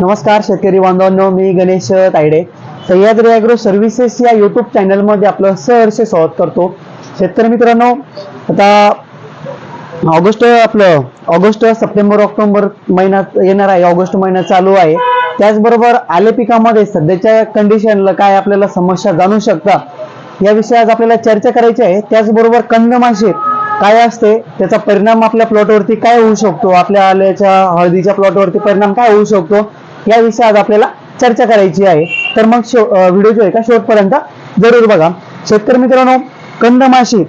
नमस्कार शेतकरी बांधवांनो मी गणेश तायडे. सह्याद्री ॲग्रो सर्व्हिसेस या यूट्यूब चॅनलमध्ये आपलं सहर्ष स्वागत करतो. शेतकरी मित्रांनो आता ऑगस्ट आपलं ऑगस्ट सप्टेंबर ऑक्टोबर महिना येणार आहे. ऑगस्ट महिना चालू आहे. त्याचबरोबर आले पिकामध्ये सध्याच्या कंडिशनला काय आपल्याला समस्या जाणू शकता या विषयी आज आपल्याला चर्चा करायची आहे. त्याचबरोबर कंदमाशी काय असते त्याचा परिणाम आपल्या प्लॉटवरती काय होऊ शकतो? आपल्या आल्याच्या हळदीच्या प्लॉटवरती परिणाम काय होऊ शकतो? या विषय आज आपल्याला चर्चा करायची आहे. तर मग व्हिडिओ जो आहे का शेवटपर्यंत जरूर बघा. शेतकरी मित्रांनो कंदमाशी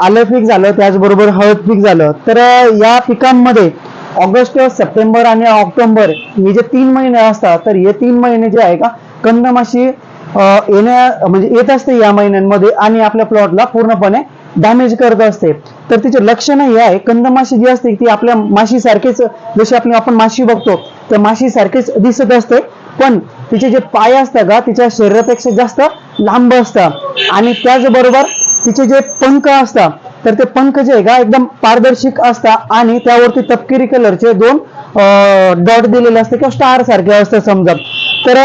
आलं पीक झालं त्याचबरोबर हळद पीक झालं. तर या पिकांमध्ये ऑगस्ट सप्टेंबर आणि ऑक्टोबर हे जे तीन महिने असतात तर हे तीन महिने जे आहे का कंदमाशी येण्या म्हणजे येत असते या महिन्यांमध्ये आणि आपल्या प्लॉटला पूर्णपणे डॅमेज करत असते. तर तिचे लक्षण हे आहे. कंदमाशी जी असते ती आपल्या माशीसारखेच जशी आपली आपण माशी बघतो त्या माशी सारखेच दिसत असते. पण तिचे जे पाय असतात का तिच्या शरीरापेक्षा जास्त लांब असतात. आणि त्याचबरोबर तिचे जे पंख असतात तर ते पंख जे आहे का एकदम पारदर्शक असतात. आणि त्यावरती तपकिरी कलरचे दोन डॉट दिलेले असते किंवा स्टार सारखे असते समजा. तर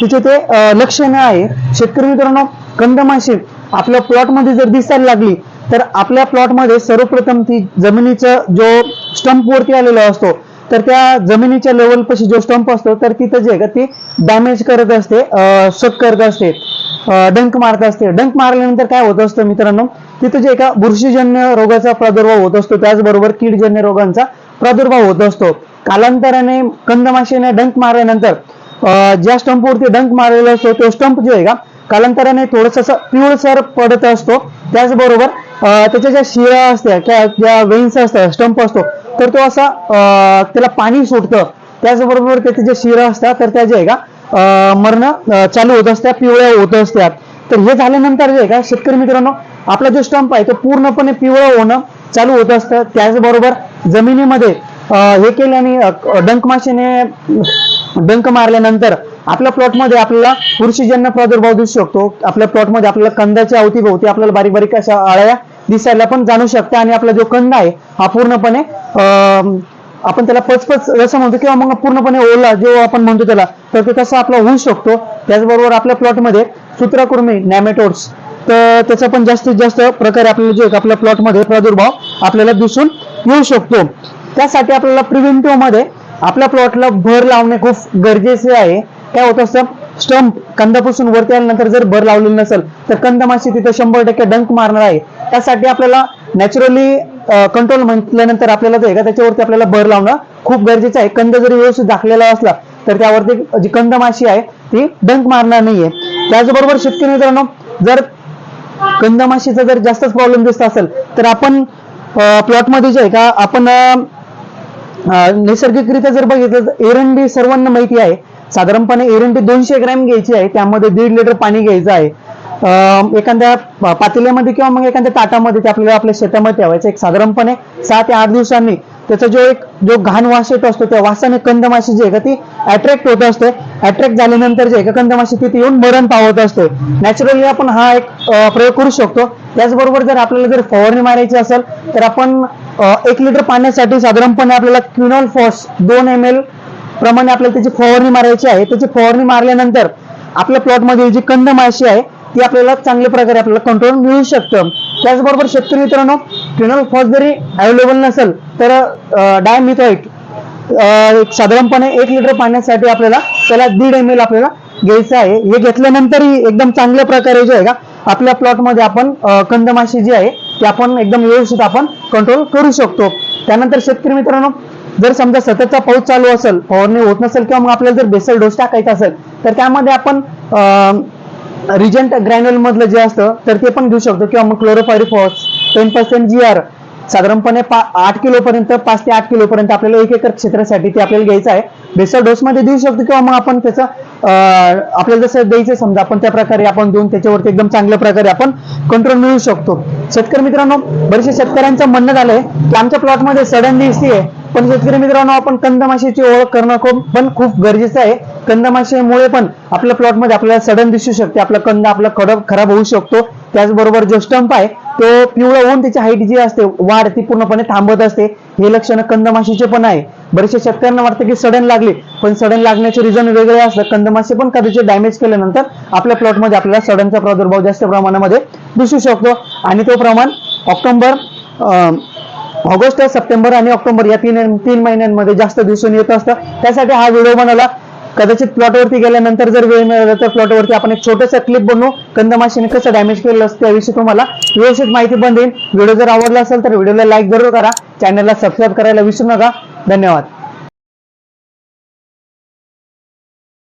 तिचे ते अं, लक्षण आहे. शेतकरी मित्रांनो कंदमाशी आपल्या प्लॉटमध्ये जर दिसायला लागली तर आपल्या प्लॉटमध्ये सर्वप्रथम ती जमिनीचा जो स्टंप वरती आलेला असतो तर त्या जमिनीच्या लेवलपाशी जो स्टंप असतो तर तिथं जे आहे का ती डॅमेज करत असते शक करत असते डंक मारत असते. डंक मारल्यानंतर काय होत असतं मित्रांनो तिथं जे का बुरशीजन्य रोगाचा प्रादुर्भाव होत असतो. त्याचबरोबर कीडजन्य रोगांचा प्रादुर्भाव होत असतो. कालांतराने कंदमाशीने डंक मारल्यानंतर ज्या स्टंपवरती डंक मारलेला असतो तो स्टंप जो आहे का कालांतराने थोडस पिवळसर पडत असतो. त्याचबरोबर त्याच्या ज्या शिरा असत्या किंवा ज्या वेन्स असतात स्टंप असतो तर तो असा अं, त्याला पाणी सुटतं त्याचबरोबर त्याचे जे शिरा असतात तर त्या जे आहे का अं, मरणं चालू होत असतात पिवळ्या होत असतात. तर हे झाल्यानंतर जे आहे का शेतकरी मित्रांनो आपला जो स्टंप आहे तो पूर्णपणे पिवळं होणं चालू होत असतं. त्याचबरोबर जमिनीमध्ये हे केल्याने डंकमाशीने डंक डंक मारल्यानंतर आपल्या प्लॉटमध्ये आपल्याला बुरशीजन्य प्रादुर्भाव दिसू शकतो. आपल्या प्लॉटमध्ये आपल्याला कंदाच्या अवतीभोवती आपल्याला बारीक बारीक अशा आळ्या दिसायला पण जाणू शकते. आणि आपला जो कंद आहे हा पूर्णपणे आपण त्याला पचपच जसं म्हणतो किंवा मग पूर्णपणे ओला जो आपण म्हणतो त्याला तर ते तसं आपला होऊ शकतो. त्याचबरोबर आपल्या प्लॉटमध्ये सूत्रकुर्मी नॅमेटोड्स तर त्याचा पण जास्तीत जास्त प्रकारे आपल्याला जे आहे आपल्या प्लॉटमध्ये प्रादुर्भाव आपल्याला दिसून येऊ शकतो. त्यासाठी आपल्याला प्रिव्हेंटिव्हमध्ये आपल्या प्लॉटला भर लावणे खूप गरजेचे आहे. काय होत असतं? स्टंप कंदापासून वरती आल्यानंतर जर भर लावलेली नसेल तर कंदमाशी तिथे शंभर टक्के डंक मारणार आहे. त्यासाठी आपल्याला नॅचरली कंट्रोल म्हटल्यानंतर आपल्याला जे का त्याच्यावरती आपल्याला भर लावणं खूप गरजेचं आहे. कंद जरी व्यवस्थित दाखलेला असला तर त्यावरती जी कंदमाशी आहे ती डंक मारणार नाहीये. त्याचबरोबर शेतकरी मित्रांनो जर कंदमाशीचा जर जास्तच प्रॉब्लेम दिसत असेल तर आपण प्लॉटमध्ये जे आहे का आपण नैसर्गिकरित्या जर बघितलं तर एरंडी सर्वांना माहिती आहे. साधारणपणे एरंटी दोनशे ग्रॅम घ्यायची आहे त्यामध्ये दीड लिटर पाणी घ्यायचं आहे. एखाद्या पातेल्यामध्ये किंवा मग एखाद्या ताटामध्ये ते आपल्याला आपल्या शेतामध्ये ठेवायचं एक साधारणपणे सहा ते आठ दिवसांनी त्याचा जो एक जो घाण वास येत असतो त्या वासाने कंदमाशी जी आहे का ती अट्रॅक्ट होत असते. अट्रॅक्ट झाल्यानंतर जे आहे का कंदमाशी तिथे येऊन मरण पावत असते. नॅचरली आपण हा एक प्रयोग करू शकतो. त्याचबरोबर जर आपल्याला जर फवारणी मारायची असेल तर आपण एक लिटर पाण्यासाठी साधारणपणे आपल्याला क्विनॉल फॉस दोन एम एल प्रमाणे आपल्याला त्याची फवारणी मारायची आहे. त्याची फवारणी मारल्यानंतर आपल्या प्लॉटमधील जी कंद माशी आहे ती आपल्याला चांगल्या प्रकारे आपल्याला कंट्रोल मिळू शकतं. त्याचबरोबर शेतकरी मित्रांनो फिनल फॉस जरी अवेलेबल नसेल तर डायमिथॉइट साधारणपणे एक लिटर पाण्यासाठी आपल्याला त्याला दीड एम एल आपल्याला घ्यायचं आहे. हे घेतल्यानंतरही एकदम चांगल्या प्रकारे जे आहे का आपल्या प्लॉटमध्ये आपण कंदमाशी जी आहे ती आपण एकदम व्यवस्थित आपण कंट्रोल करू शकतो. त्यानंतर शेतकरी मित्रांनो जर समजा सततचा पाऊस चालू असेल फवारणी होत नसेल किंवा मग आपल्याला जर बेसल डोस टाकायचा असेल तर त्यामध्ये आपण रिजंट ग्रॅन्युअल मधलं जे असतं तर ते पण घेऊ शकतो. किंवा मग chlorpyrifos ten percent G R साधारणपणे पा आठ किलो पर्यंत पाच ते आठ किलो पर्यंत आपल्याला एक एकर क्षेत्रासाठी ते आपल्याला घ्यायचं आहे. बेसल डोस मध्ये देऊ शकतो किंवा मग आपण त्याचं आपल्याला जसं द्यायचं समजा आपण त्या प्रकारे आपण देऊन त्याच्यावरती एकदम चांगल्या प्रकारे आपण कंट्रोल मिळवू शकतो. शेतकरी मित्रांनो बरेचसे शेतकऱ्यांचं म्हणणं झालंय की आमच्या प्लॉटमध्ये सडन आहे. पण शेतकरी मित्रांनो आपण कंदमाशीची ओळख करणं खूप पण खूप गरजेचं आहे. कंदमाशीमुळे पण आपल्या प्लॉटमध्ये आपल्याला सडन दिसू शकते. आपला कंद आपला खडक खराब होऊ शकतो. त्याचबरोबर जो स्टंप आहे तो पिवळा होऊन त्याची हाईट जी असते वाढ ती पूर्णपणे थांबत असते. हे लक्षण कंदमाशीचे पण आहे. बरेचशा शेतकऱ्यांना वाटतं की सडन लागले पण सडन लागण्याचे रिझन वेगळे असतं कंदमाशी पण कधीचे डॅमेज केल्यानंतर आपल्या प्लॉटमध्ये आपल्याला सडनचा प्रादुर्भाव जास्त प्रमाणामध्ये दिसू शकतो. आणि तो प्रमाण ऑक्टोबर अं, ऑगस्ट सप्टेंबर आणि ऑक्टोबर या तीन तीन महिन्यांमध्ये जास्त दिसून येत असतं. त्यासाठी हा व्हिडिओ बनवला. कदाचित प्लॉटवरती गेल्यानंतर जर वेळ मिळाला तर प्लॉटवरती आपण एक छोटंसं क्लिप बनवू. कंदमाशीने कसं डॅमेज केलं असतं त्याविषयी तुम्हाला व्यवस्थित माहिती पण देईन. व्हिडिओ जर आवडला असेल तर व्हिडिओला लाईक जरूर करा. चॅनलला सबस्क्राईब करायला विसरू नका. धन्यवाद.